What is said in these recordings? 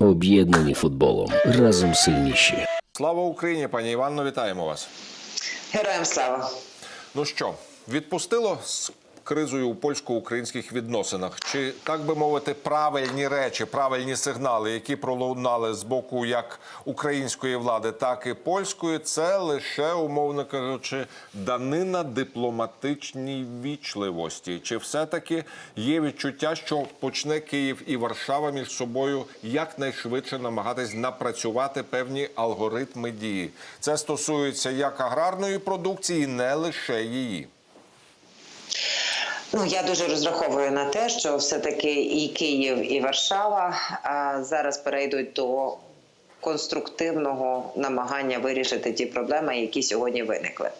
Об'єднані футболом. Разом сильніші. Слава Україні, пані Іванно, вітаємо вас. Героям слава! Ну що, відпустило з кризою у польсько-українських відносинах? Чи так би мовити, правильні речі, правильні сигнали, які пролунали з боку як української влади, так і польської, це лише, умовно кажучи, данина дипломатичній вічливості? Чи все-таки є відчуття, що почне Київ і Варшава між собою якнайшвидше намагатись напрацювати певні алгоритми дії? Це стосується як аграрної продукції, не лише її. Ну я дуже розраховую на те, що все-таки і Київ, і Варшава зараз перейдуть до конструктивного намагання вирішити ті проблеми, які сьогодні виникли.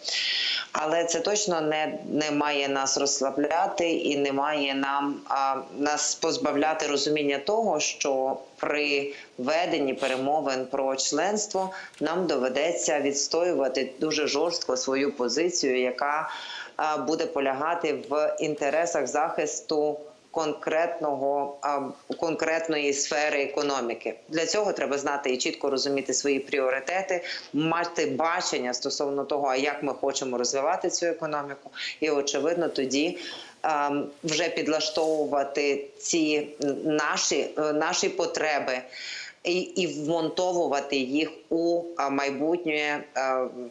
Але це точно не, не має нас розслабляти і не має нам а, нас позбавляти розуміння того, що при веденні перемовин про членство нам доведеться відстоювати дуже жорстко свою позицію, яка а, буде полягати в інтересах захисту конкретного конкретної сфери економіки. Для цього треба знати і чітко розуміти свої пріоритети, мати бачення стосовно того, як ми хочемо розвивати цю економіку, і очевидно тоді. Вже підлаштовувати ці наші, е, наші потреби і, і вмонтовувати їх у майбутнє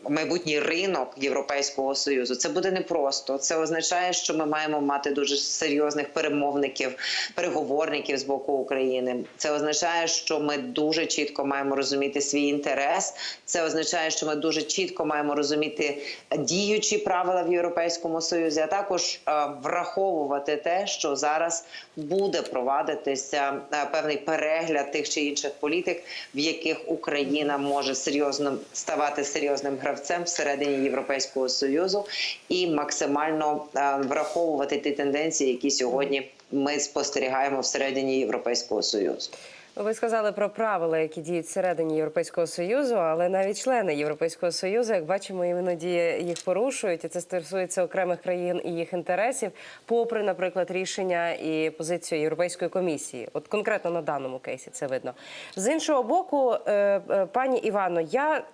майбутній ринок Європейського союзу. Це буде непросто. Це означає, що ми маємо мати дуже серйозних перемовників, переговорників з боку України. Це означає, що ми дуже чітко маємо розуміти свій інтерес. Це означає, що ми дуже чітко маємо розуміти діючі правила в Європейському Союзі, а також враховувати те, що зараз буде провадитися певний перегляд тих чи інших політик, в яких Україна може серйозно ставати серйозним гравцем всередині Європейського союзу і максимально е, враховувати ті тенденції, які сьогодні ми спостерігаємо всередині Європейського союзу. Ви сказали про правила, які діють всередині Європейського союзу, але навіть члени Європейського союзу, як бачимо, іноді їх порушують, і це стосується окремих країн і їх інтересів, попри, наприклад, рішення і позицію Європейської комісії. От конкретно на даному кейсі це видно. З іншого боку, е, е, пані Івано, я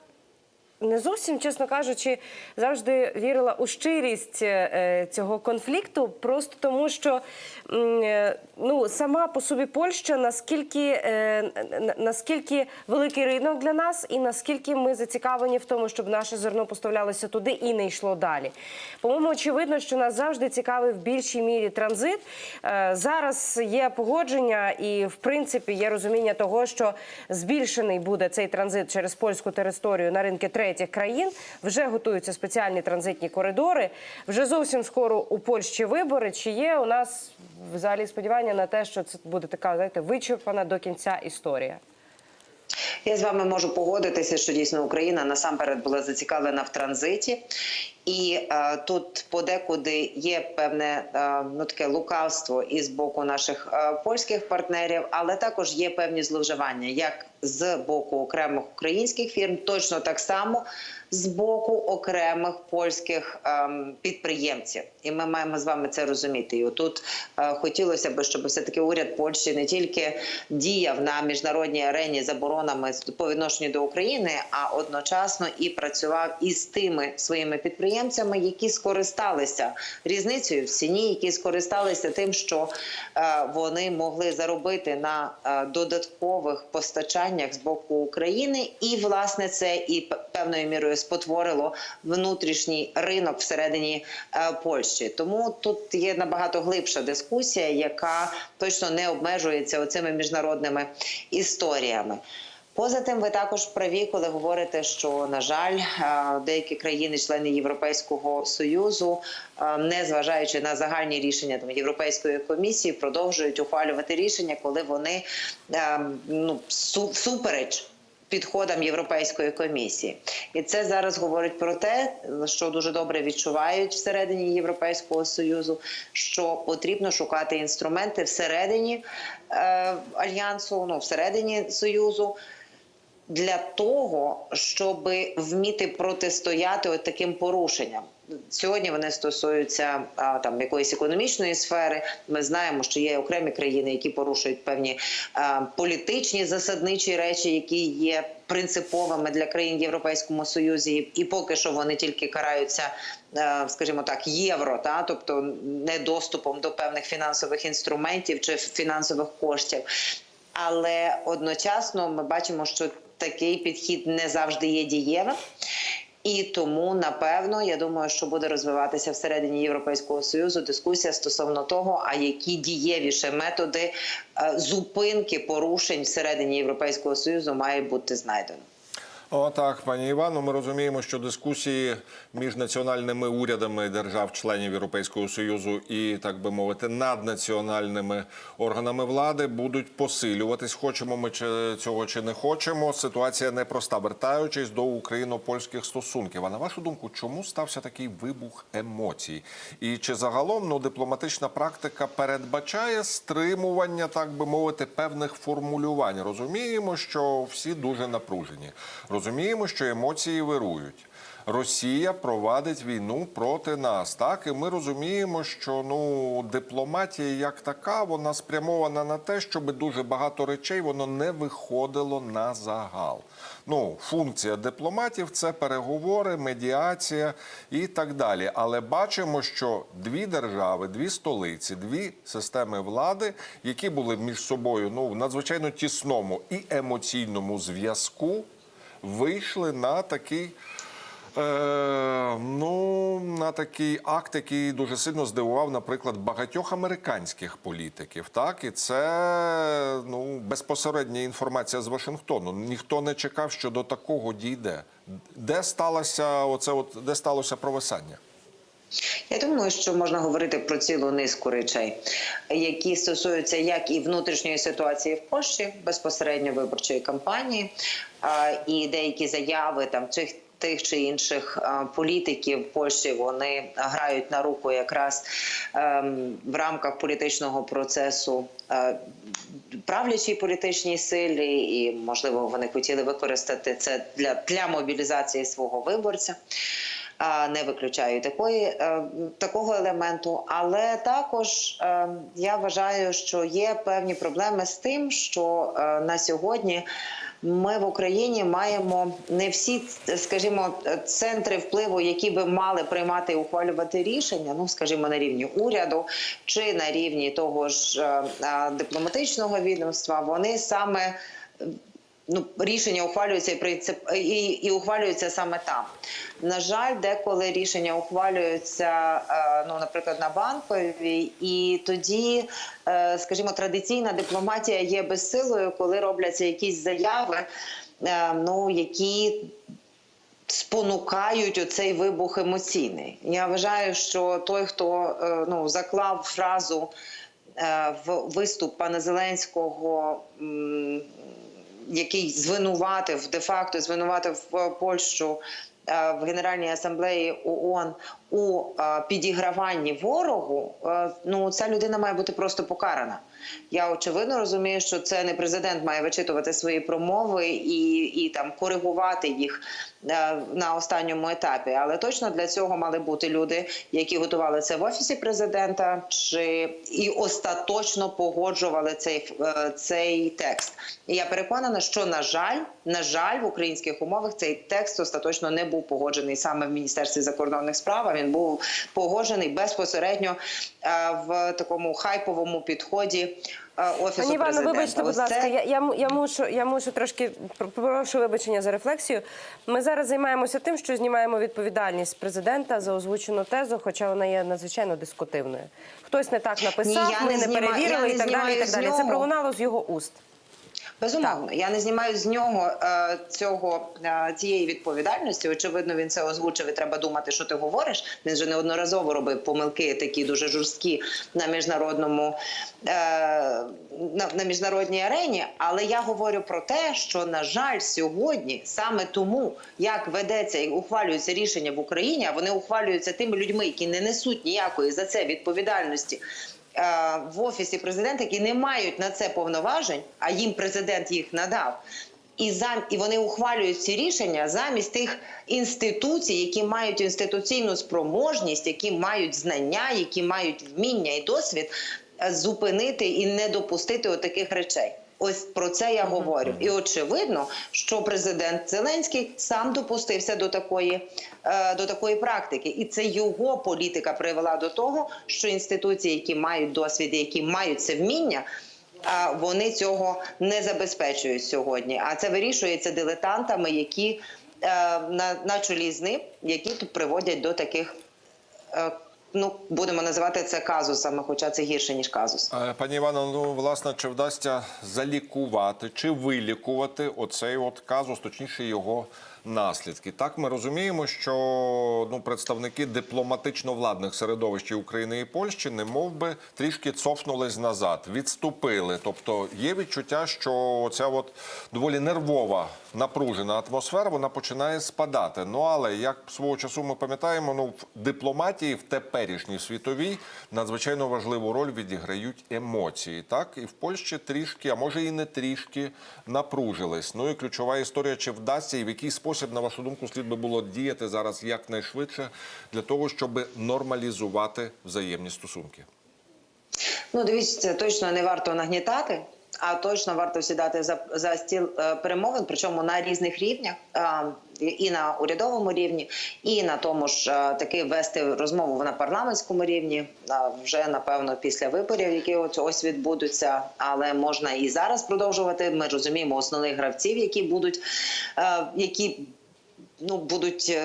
не зовсім, чесно кажучи, завжди вірила у щирість е, цього конфлікту, просто тому що е, ну, сама по собі Польща наскільки, е, наскільки великий ринок для нас, і наскільки ми зацікавлені в тому, щоб наше зерно поставлялося туди і не йшло далі. По-моєму, очевидно, що нас завжди цікавий в більшій мірі транзит. Е, Зараз є погодження, і в принципі є розуміння того, що збільшений буде цей транзит через польську територію на ринки третіх країн. Вже готуються спеціальні транзитні коридори. Вже зовсім скоро у Польщі вибори. Чи є у нас взагалі сподівання на те, що це буде така знаєте, вичерпана до кінця історія? Я з вами можу погодитися, що дійсно Україна насамперед була зацікавлена в транзиті, і е, тут подекуди є певне е, ну таке лукавство із боку наших е, польських партнерів, але також є певні зловживання, як з боку окремих українських фірм, точно так само з боку окремих польських ем, підприємців, і ми маємо з вами це розуміти. І отут е, хотілося б, щоб все таки уряд Польщі не тільки діяв на міжнародній арені заборонами з- по відношенню до України, а одночасно і працював із тими своїми підприємцями, які скористалися різницею в ціні, які скористалися тим, що е, вони могли заробити на е, додаткових постачаннях з боку України, і власне це і певною мірою спотворило внутрішній ринок всередині е, Польщі. Тому тут є набагато глибша дискусія, яка точно не обмежується оцими міжнародними історіями. Поза тим, ви також праві, коли говорите, що на жаль, е, деякі країни-члени Європейського союзу, е, не зважаючи на загальні рішення там Європейської комісії, продовжують ухвалювати рішення, коли вони е, ну су- всупереч підходам Європейської комісії, і це зараз говорить про те, що дуже добре відчувають всередині Європейського союзу, що потрібно шукати інструменти всередині е, альянсу, ну всередині союзу. Для того щоб вміти протистояти от таким порушенням, Сьогодні вони стосуються а, там якоїсь економічної сфери. Ми знаємо, що є окремі країни, які порушують певні а, політичні засадничі речі, які є принциповими для країн Європейському Союзі, і поки що вони тільки караються, е, скажімо так, євро, та тобто недоступом до певних фінансових інструментів чи фінансових коштів. Але одночасно ми бачимо, що такий підхід не завжди є дієвим. І тому, напевно, я думаю, що буде розвиватися всередині Європейського союзу дискусія стосовно того, а які дієвіші методи е, зупинки порушень всередині Європейського союзу має бути знайдено. Отак, пані Івано, ми розуміємо, що дискусії між національними урядами держав-членів Європейського союзу і, так би мовити, наднаціональними органами влади будуть посилюватись. Хочемо ми цього чи не хочемо. Ситуація непроста. Вертаючись до україно-польських стосунків. А на вашу думку, чому стався такий вибух емоцій? І чи загалом ну, дипломатична практика передбачає стримування, так би мовити, певних формулювань? Розуміємо, що всі дуже напружені. Розуміємо, що емоції вирують. Росія провадить війну проти нас. Так і ми розуміємо, що ну дипломатія як така, вона спрямована на те, щоб дуже багато речей воно не виходило на загал. Ну, функція дипломатів це переговори, медіація і так далі. Але бачимо, що дві держави, дві столиці, дві системи влади, які були між собою ну в надзвичайно тісному і емоційному зв'язку, вийшли на такий. Е, ну, на такий акт, який дуже сильно здивував, наприклад, багатьох американських політиків. Так, і це ну безпосередня інформація з Вашингтону. Ніхто не чекав, що до такого дійде. Де сталося оце, от де сталося провисання? Я думаю, що можна говорити про цілу низку речей, які стосуються як і внутрішньої ситуації в Польщі, безпосередньо виборчої кампанії, і деякі заяви там цих. Тих чи інших політиків Польщі вони грають на руку якраз ем, в рамках політичного процесу е, правлячій політичній силі, і можливо вони хотіли використати це для, для мобілізації свого виборця. Не виключаю такої е, такого елементу, але також е, я вважаю, що є певні проблеми з тим, що е, на сьогодні ми в Україні маємо не всі, скажімо, центри впливу, які би мали приймати і ухвалювати рішення, ну скажімо, на рівні уряду чи на рівні того ж дипломатичного відомства, вони саме ну, рішення ухвалюються і і, і ухвалюються саме там. На жаль, деколи рішення ухвалюються, е, ну, наприклад, на банковій, і тоді, е, скажімо, традиційна дипломатія є безсилою, коли робляться якісь заяви, е, ну які. Спонукають оцей вибух емоційний. Я вважаю, що той, хто ну заклав фразу в виступ пана Зеленського, який звинуватив де-факто звинуватив е, Польщу е, в Генеральній асамблеї ООН у е, підіграванні ворогу, ну ця людина має бути просто покарана. Я очевидно розумію, що це не президент має вичитувати свої промови і, і там коригувати їх е, на останньому етапі. Але точно для цього мали бути люди, які готували це в офісі президента, чи і остаточно погоджували цей, е, цей текст. І я переконана, що на жаль, на жаль, в українських умовах цей текст остаточно не був погоджений саме в міністерстві закордонних справ. Він був погоджений безпосередньо е, в такому хайповому підході офісу Пані Івано, вибачте, будь ласка, я, я, я, мушу, я мушу трошки прошу вибачення за рефлексію. Ми зараз займаємося тим, що знімаємо відповідальність президента за озвучену тезу, хоча вона є надзвичайно дискутивною. Хтось не так написав, Ні, ми не не перевірили я і так далі. І так далі. Це пролунало з його уст. Безумовно, я не знімаю з нього е, цього е, цієї відповідальності. Очевидно, він це озвучив. і Треба думати, що ти говориш. Він же неодноразово робив помилки, такі дуже жорсткі на міжнародному е, на, на міжнародній арені. Але я говорю про те, що на жаль, сьогодні саме тому, як ведеться і ухвалюються рішення в Україні, а вони ухвалюються тими людьми, які не несуть ніякої за це відповідальності в офісі президента, які не мають на це повноважень, а їм президент їх надав. І зам і вони ухвалюють ці рішення замість тих інституцій, які мають інституційну спроможність, які мають знання, які мають вміння і досвід е, зупинити і не допустити отаких речей. Ось про це я говорю. І очевидно, що президент Зеленський сам допустився до такої, е, до такої практики, і це його політика привела до того, що інституції, які мають досвід, які мають це вміння. А вони цього не забезпечують сьогодні. А це вирішується дилетантами, які е, на, на чолі з ним, які тут приводять до таких, е, ну будемо називати це казусами, хоча це гірше ніж казус. Е, Пані Івано, ну власне, чи вдасться залікувати чи вилікувати оцей от казус, точніше його наслідки? Так, ми розуміємо, що ну представники дипломатично-владних середовищ України і Польщі, не мов би трішки цофнулись назад, відступили. Тобто є відчуття, що ця от доволі нервова напружена атмосфера вона починає спадати. Ну але як свого часу ми пам'ятаємо, ну в дипломатії в теперішній світовій надзвичайно важливу роль відіграють емоції. Так і в Польщі трішки, а може і не трішки напружились. Ну і ключова історія, чи вдасться і в який спосіб, на вашу думку, слід би було діяти зараз якнайшвидше для того, щоб нормалізувати взаємні стосунки. Ну, дивіться, точно не варто нагнітати, а точно варто сідати за, за стіл е, перемовин, причому на різних рівнях. е, і на урядовому рівні, і на тому ж е, таки вести розмову на парламентському рівні вже напевно після виборів, які ось ось відбудуться. Але можна і зараз продовжувати. Ми розуміємо основних гравців, які будуть, які ну будуть.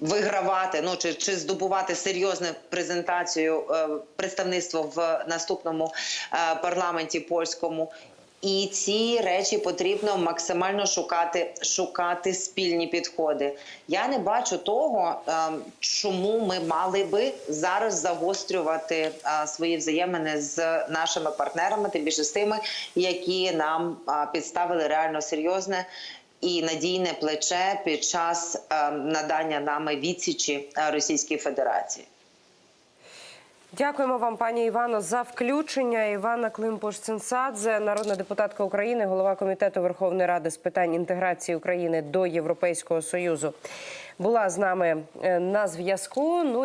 Вигравати, ну чи, чи здобувати серйозну презентацію е, представництво в наступному е, парламенті польському. І ці речі потрібно максимально шукати, шукати спільні підходи. Я не бачу того, е, чому ми мали би зараз загострювати е, свої взаємини з нашими партнерами, тим більше з тими, які нам е, підставили реально серйозне і надійне плече під час е, надання нами відсічі е, Російській Федерації. Дякуємо вам, пані Івано, за включення. Івана Климпуш-Цинцадзе, народна депутатка України, голова комітету Верховної Ради з питань інтеграції України до Європейського союзу, була з нами е, на зв'язку. Ну